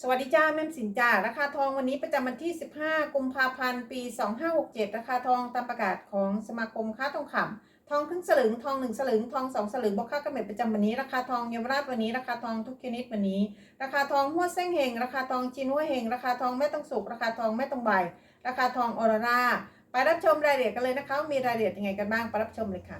สวัสดีจ้าแม่มสินจ้าราคาทองวันนี้ประจำวันที่ 15 กุมภาพันธ์ ปี 2567 ราคาทองตามประกาศของสมาคมค้าทองคำทองครึ่งสลึงทองหนึ่งสลึงทองสองสลึงบอกค่ากำเนิดประจำวันนี้ราคาทองเยาวราชวันนี้ราคาทองทุกชนิดวันนี้ ราคาทองหัวเส้งเฮงราคาทองจีนหัวเฮงราคาทองแม่ต้องสุกราคาทองแม่ต้องใบราคาทองออร่าไปรับชมรายละเอียดกันเลยนะคะมีรายละเอียดยังไงกันบ้างไปรับชมเลยค่ะ